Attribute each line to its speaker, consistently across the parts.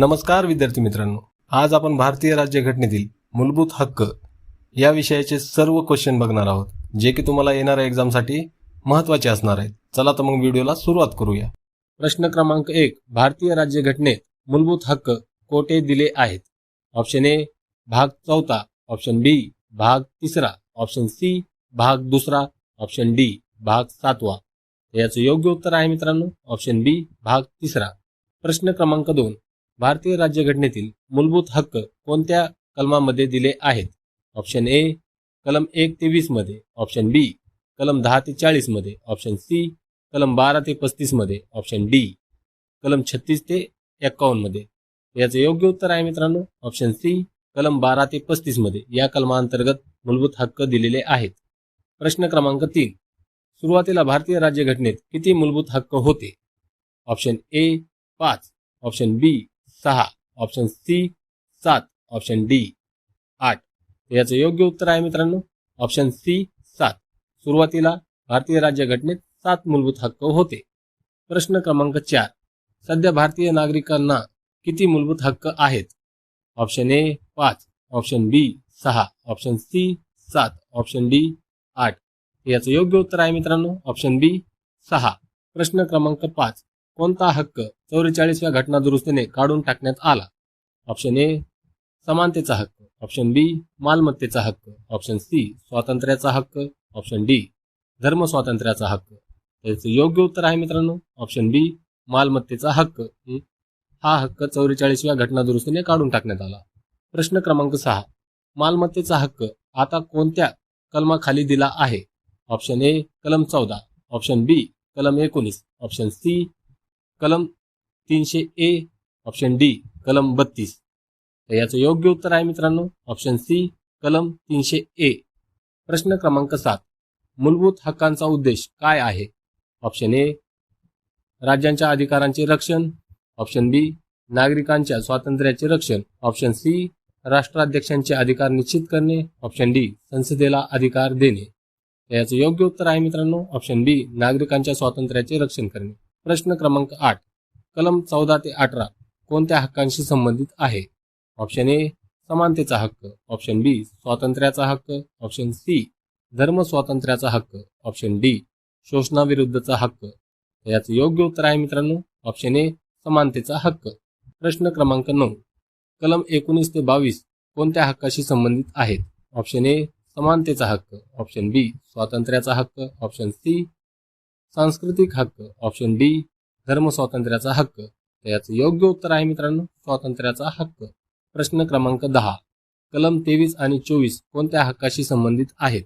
Speaker 1: नमस्कार विद्यार्थी मित्रांनो. आज आपण भारतीय राज्यघटनेतील मूलभूत हक्क या विषयाचे सर्व क्वेश्चन बघणार आहोत जे की तुम्हाला येणाऱ्या एक्झामसाठी महत्त्वाचे असणार आहेत. चला तर मग व्हिडिओला सुरुवात करूया. प्रश्न क्रमांक एक भारतीय राज्यघटनेत मूलभूत हक्क कोठे दिले आहेत? ऑप्शन ए भाग चौथा. ऑप्शन बी भाग तिसरा. ऑप्शन सी भाग दुसरा. ऑप्शन डी भाग सातवा. याचं योग्य उत्तर आहे मित्रांनो. ऑप्शन बी भाग तिसरा. प्रश्न क्रमांक दोन भारतीय राज्यघटनेतील मूलभूत हक्क कोणत्या कलमामध्ये दिले आहेत? ऑप्शन ए कलम एक ते वीसमध्ये. ऑप्शन बी कलम दहा ते चाळीसमध्ये. ऑप्शन सी कलम बारा ते पस्तीसमध्ये. ऑप्शन डी कलम छत्तीस ते एक्कावन्नमध्ये. याचं योग्य उत्तर आहे मित्रांनो. ऑप्शन सी कलम बारा ते पस्तीसमध्ये. या कलमांतर्गत मूलभूत हक्क दिलेले आहेत. प्रश्न क्रमांक तीन. सुरुवातीला भारतीय राज्यघटनेत किती मूलभूत हक्क होते? ऑप्शन ए पाच. ऑप्शन बी सहा ऑप्शन सी सात ऑप्शन डी आठ. याचं योग्य उत्तर आहे मित्रांनो. ऑप्शन सी सात. सुरुवातीला भारतीय राज्यघटनेत सात मूलभूत हक्क होते. प्रश्न क्रमांक चार. सध्या भारतीय नागरिकांना किती मूलभूत हक्क आहेत? ऑप्शन ए पाच. ऑप्शन बी सहा. ऑप्शन सी सात. ऑप्शन डी आठ. याचं योग्य उत्तर आहे मित्रांनो. ऑप्शन बी सहा. प्रश्न क्रमांक पाच. कोणता हक्क चौवेचाळीसव्या घटना दुरुस्तीने काढून टाकण्यात आला? ऑप्शन ए समानतेचा हक्क. ऑप्शन बी मालमत्तेचा हक्क. ऑप्शन सी स्वातंत्र्याचा हक्क. ऑप्शन डी धर्म स्वातंत्र्याचा हक्क. त्याचं योग्य उत्तर आहे मित्रांनो. ऑप्शन बी मालमत्तेचा हक्क. हा हक्क चौवेचाळीसव्या घटना दुरुस्तीने काढून टाकण्यात आला. प्रश्न क्रमांक सहा. मालमत्तेचा हक्क आता कोणत्या कलमाखाली दिला आहे? ऑप्शन ए कलम चौदा. ऑप्शन बी कलम एकोणीस. ऑप्शन सी कलम तीनशे ए ऑप्शन डी कलम बत्तीस. तर याचं योग्य उत्तर आहे मित्रांनो ऑप्शन सी कलम तीनशे ए. प्रश्न क्रमांक सात. मूलभूत हक्कांचा उद्देश काय आहे? ऑप्शन ए राज्यांच्या अधिकारांचे रक्षण. ऑप्शन बी नागरिकांच्या स्वातंत्र्याचे रक्षण. ऑप्शन सी राष्ट्राध्यक्षांचे अधिकार निश्चित करणे. ऑप्शन डी संसदेला अधिकार देणे. याचं योग्य उत्तर आहे मित्रांनो ऑप्शन बी नागरिकांच्या स्वातंत्र्याचे रक्षण करणे. प्रश्न क्रमांक आठ. कलम चौदा ते अठरा कोणत्या हक्कांशी संबंधित आहे? ऑप्शन ए समानतेचा हक्क. ऑप्शन बी स्वातंत्र्याचा हक्क. ऑप्शन सी धर्म स्वातंत्र्याचा हक्क. ऑप्शन डी शोषणाविरुद्धचा हक्क. याचं योग्य उत्तर आहे मित्रांनो. ऑप्शन ए समानतेचा हक्क. प्रश्न क्रमांक नऊ. कलम एकोणीस ते बावीस कोणत्या हक्काशी संबंधित आहेत? ऑप्शन ए समानतेचा हक्क. ऑप्शन बी स्वातंत्र्याचा हक्क. ऑप्शन सी सांस्कृतिक हक्क ऑप्शन डी धर्म स्वातंत्र्याचा हक्क. तर याचं योग्य उत्तर आहे मित्रांनो स्वातंत्र्याचा हक्क. प्रश्न क्रमांक दहा. कलम तेवीस आणि चोवीस कोणत्या हक्काशी संबंधित आहेत?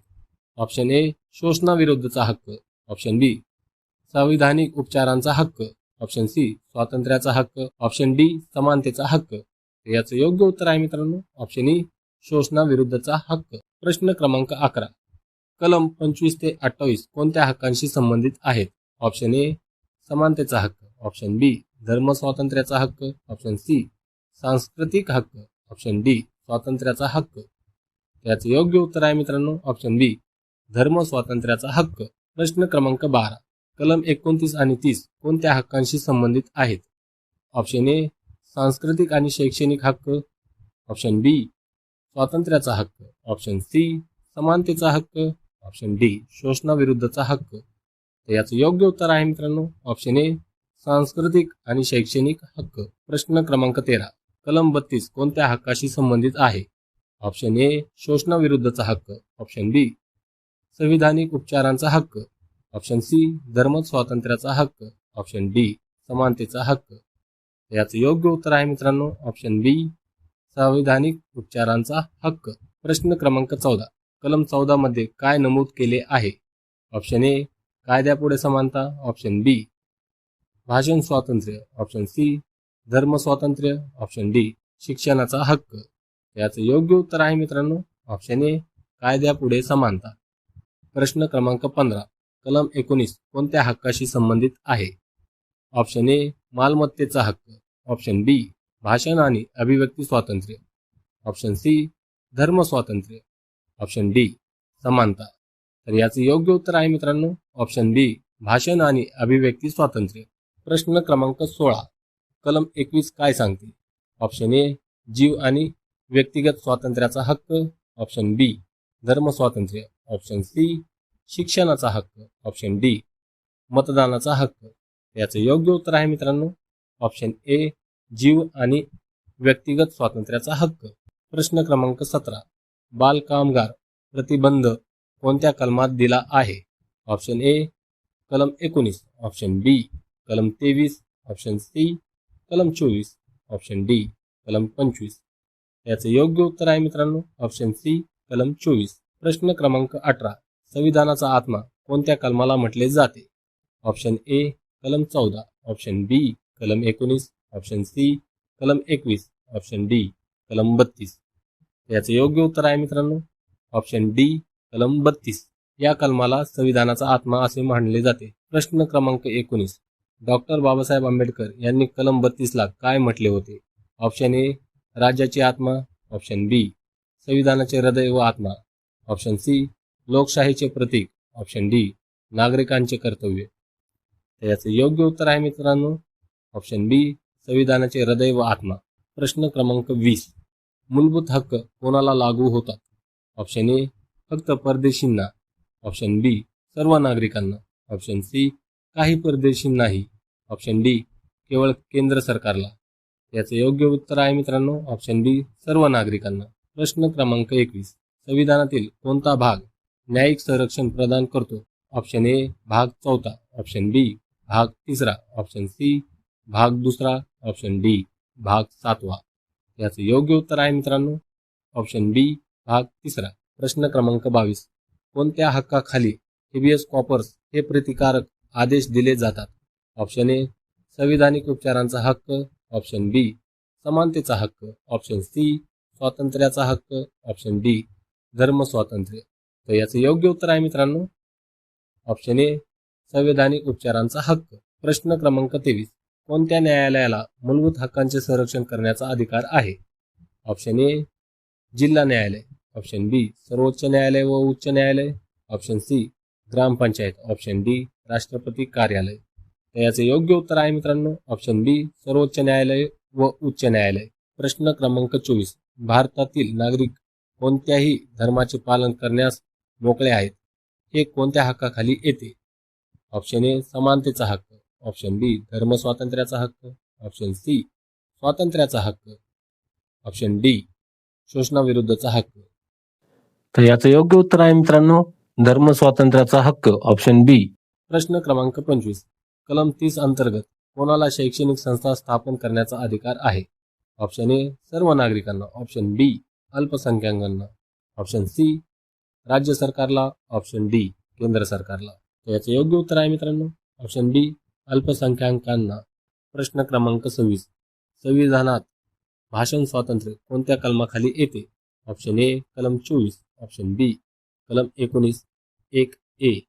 Speaker 1: ऑप्शन ए शोषणाविरुद्धचा हक्क. ऑप्शन बी संविधानिक उपचारांचा हक्क. ऑप्शन सी स्वातंत्र्याचा हक्क. ऑप्शन डी समानतेचा हक्क. याचं योग्य उत्तर आहे मित्रांनो ऑप्शन ई e, शोषणाविरुद्धचा हक्क. प्रश्न क्रमांक अकरा. कलम पंचवीस ते अठ्ठावीस कोणत्या हक्कांशी संबंधित आहेत? ऑप्शन ए समानतेचा हक्क. ऑप्शन बी धर्म स्वातंत्र्याचा हक्क. ऑप्शन सी सांस्कृतिक हक्क. ऑप्शन डी स्वातंत्र्याचा हक्क. याचं योग्य उत्तर आहे मित्रांनो. ऑप्शन बी धर्म स्वातंत्र्याचा हक्क. प्रश्न क्रमांक बारा. कलम एकोणतीस आणि तीस कोणत्या हक्कांशी संबंधित आहेत? ऑप्शन ए सांस्कृतिक आणि शैक्षणिक हक्क. ऑप्शन बी स्वातंत्र्याचा हक्क. ऑप्शन सी समानतेचा हक्क. ऑप्शन डी शोषणाविरुद्धचा हक्क. तर याचं योग्य उत्तर आहे मित्रांनो ऑप्शन ए सांस्कृतिक आणि शैक्षणिक हक्क. प्रश्न क्रमांक तेरा कलम बत्तीस कोणत्या हक्काशी संबंधित आहे? ऑप्शन ए शोषणाविरुद्धचा हक्क. ऑप्शन बी संविधानिक उपचारांचा हक्क. ऑप्शन सी धर्म स्वातंत्र्याचा हक्क. ऑप्शन डी समानतेचा हक्क. याचं योग्य उत्तर आहे मित्रांनो ऑप्शन बी संविधानिक उपचारांचा हक्क. प्रश्न क्रमांक चौदा कलम चौदामध्ये काय नमूद केले आहे? ऑप्शन ए कायद्यापुढे समानता. ऑप्शन बी भाषण स्वातंत्र्य. ऑप्शन सी धर्म स्वातंत्र्य. ऑप्शन डी शिक्षणाचा हक्क. याचं योग्य उत्तर आहे मित्रांनो. ऑप्शन ए कायद्यापुढे समानता. प्रश्न क्रमांक पंधरा कलम एकोणीस कोणत्या हक्काशी संबंधित आहे? ऑप्शन ए मालमत्तेचा हक्क. ऑप्शन बी भाषण आणि अभिव्यक्ती स्वातंत्र्य. ऑप्शन सी धर्म स्वातंत्र्य. ऑप्शन डी समानता. तर याचं योग्य उत्तर आहे मित्रांनो ऑप्शन बी भाषण आणि अभिव्यक्ती स्वातंत्र्य. प्रश्न क्रमांक सोळा कलम एकवीस काय सांगते? ऑप्शन ए जीव आणि व्यक्तिगत स्वातंत्र्याचा हक्क. ऑप्शन बी धर्म स्वातंत्र्य. ऑप्शन सी शिक्षणाचा हक्क. ऑप्शन डी मतदानाचा हक्क. याचं योग्य उत्तर आहे मित्रांनो ऑप्शन ए जीव आणि व्यक्तिगत स्वातंत्र्याचा हक्क. प्रश्न क्रमांक सतरा बालकामगार प्रतिबंध कोणत्या कलमात दिला आहे? ऑप्शन ए कलम एकोणीस. ऑप्शन बी कलम तेवीस. ऑप्शन सी कलम चोवीस. ऑप्शन डी कलम पंचवीस. याचे योग्य उत्तर आहे मित्रांनो. ऑप्शन सी कलम चोवीस. प्रश्न क्रमांक अठरा. संविधानाचा आत्मा कोणत्या कलमाला म्हटले जाते? ऑप्शन ए कलम चौदा. ऑप्शन बी कलम एकोणीस. ऑप्शन सी कलम एकवीस. ऑप्शन डी कलम बत्तीस. याचं योग्य उत्तर आहे मित्रांनो. ऑप्शन डी कलम बत्तीस. या कलमाला संविधानाचा आत्मा असे मानले जाते. प्रश्न क्रमांक एकोणीस. डॉक्टर बाबासाहेब आंबेडकर यांनी कलम बत्तीसला काय म्हटले होते? ऑप्शन ए राज्याची आत्मा. ऑप्शन बी संविधानाचे हृदय व आत्मा. ऑप्शन सी लोकशाहीचे प्रतीक. ऑप्शन डी नागरिकांचे कर्तव्य. तर याचं योग्य उत्तर आहे मित्रांनो. ऑप्शन बी संविधानाचे हृदय व आत्मा. प्रश्न क्रमांक वीस. मूलभूत हक्क कोणाला लागू होतात? ऑप्शन ए फक्त परदेशींना. ऑप्शन बी सर्व नागरिकांना. ऑप्शन सी काही परदेशींनाही ऑप्शन डी केवळ केंद्र सरकारला. याचे योग्य उत्तर आहे मित्रांनो. ऑप्शन बी सर्व नागरिकांना. प्रश्न क्रमांक एकवीस. संविधानातील कोणता भाग न्यायिक संरक्षण प्रदान करतो? ऑप्शन ए भाग चौथा. ऑप्शन बी भाग तिसरा. ऑप्शन सी भाग दुसरा. ऑप्शन डी भाग सातवा. याचं योग्य उत्तर आहे मित्रांनो. ऑप्शन बी भाग तिसरा. प्रश्न क्रमांक बावीस. कोणत्या हक्काखाली हिबियस कॉपर्स हे प्रतिकारक आदेश दिले जातात? ऑप्शन ए संविधानिक उपचारांचा हक्क. ऑप्शन बी समानतेचा हक्क. ऑप्शन सी स्वातंत्र्याचा हक्क. ऑप्शन डी धर्म स्वातंत्र्य. तर याचं योग्य उत्तर आहे मित्रांनो. ऑप्शन ए संविधानिक उपचारांचा हक्क. प्रश्न क्रमांक तेवीस. कोणत्या न्यायालयाला मूलभूत हक्कांचे संरक्षण करण्याचा अधिकार आहे? ऑप्शन ए जिल्हा न्यायालय. ऑप्शन बी सर्वोच्च न्यायालय व उच्च न्यायालय. Option C gram panchayat. Option D राष्ट्रपती कार्यालय. तर याचे योग्य उत्तर आहे मित्रांनो. ऑप्शन बी सर्वोच्च न्यायालय व उच्च न्यायालय. प्रश्न क्रमांक चोवीस. भारतातील नागरिक कोणत्याही धर्माचे पालन करण्यास मोकळे आहेत? हे कोणत्या हक्काखाली येते? ऑप्शन ए समानतेचा हक्क. ऑप्शन बी धर्म स्वातंत्र्याचा हक्क. ऑप्शन सी स्वातंत्र्याचा हक्क. ऑप्शन डी शोषणाविरुद्धचा हक्क. तर याचं योग्य उत्तर आहे मित्रांनो धर्म स्वातंत्र्याचा हक्क. ऑप्शन बी प्रश्न क्रमांक पंचवीस कलम तीस अंतर्गत कोणाला शैक्षणिक संस्था स्थापन करण्याचा अधिकार आहे? ऑप्शन ए सर्व नागरिकांना. ऑप्शन बी अल्पसंख्याकांना. ऑप्शन सी राज्य सरकारला. ऑप्शन डी केंद्र सरकारला. तर याचे योग्य उत्तर आहे मित्रांनो. ऑप्शन बी अल्पसंख्याकांना प्रश्न क्रमांक सव्वीस. संविधानात भाषण स्वातंत्र्य कोणत्या कलमाखाली येते? ऑप्शन ए कलम चोवीस. ऑप्शन बी कलम एकोणीस. एक ए.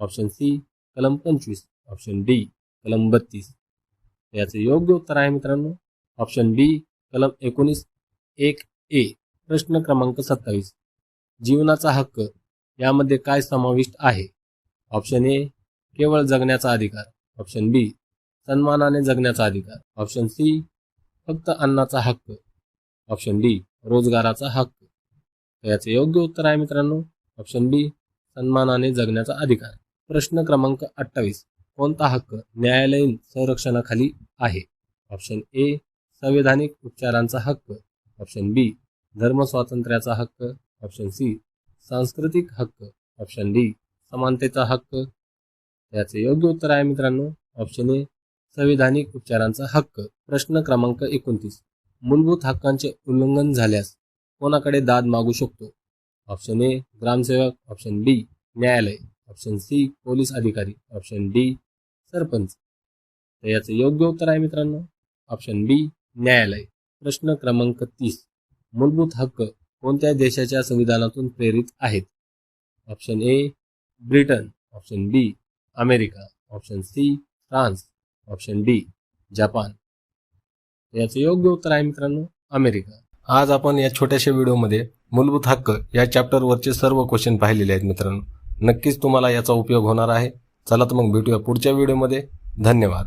Speaker 1: ऑप्शन सी कलम पंचवीस. ऑप्शन डी कलम बत्तीस. याचे योग्य उत्तर आहे मित्रांनो. ऑप्शन बी कलम एकोणीस. एक ए. प्रश्न क्रमांक सत्तावीस. जीवनाचा हक्क यामध्ये काय समाविष्ट आहे? ऑप्शन ए केवळ जगण्याचा अधिकार. ऑप्शन बी सन्मानाने जगण्याचा अधिकार. ऑप्शन सी फक्त अन्नाचा हक्क. ऑप्शन डी रोजगाराचा हक्क. तर याचे योग्य उत्तर आहे मित्रांनो. ऑप्शन बी सन्मानाने जगण्याचा अधिकार. प्रश्न क्रमांक अठ्ठावीस कोणता हक्क न्यायालयीन संरक्षणाखाली आहे? ऑप्शन ए संवैधानिक उपचारांचा हक्क. ऑप्शन बी धर्म स्वातंत्र्याचा हक्क. ऑप्शन सी सांस्कृतिक हक्क. ऑप्शन डी समानतेचा हक्क. याचे योग्य उत्तर आहे मित्रांनो. ऑप्शन ए संविधानिक उपचारांचा हक्क. प्रश्न क्रमांक एकोणतीस. मूलभूत हक्कांचे उल्लंघन झाल्यास कोणाकडे दाद मागू शकतो? ऑप्शन ए ग्रामसेवक. ऑप्शन बी न्यायालय. ऑप्शन सी पोलीस अधिकारी. Option D sarpanch. तर याचे योग्य उत्तर आहे मित्रांनो. ऑप्शन बी न्यायालय. प्रश्न क्रमांक तीस. मूलभूत हक्क कोणत्या देशाच्या संविधानातून प्रेरित आहेत? Option A Britain. Option B America option C France option D Japan. याचं योग्य उत्तर आहे मित्रांनो अमेरिका. आज आपण या छोट्याशा व्हिडिओमध्ये मूलभूत हक्क या चॅप्टरवरचे सर्व क्वेश्चन पाहिलेले आहेत मित्रांनो. नक्कीच तुम्हाला याचा उपयोग होणार आहे. चला तर मग भेटूया पुढच्या व्हिडिओमध्ये. धन्यवाद.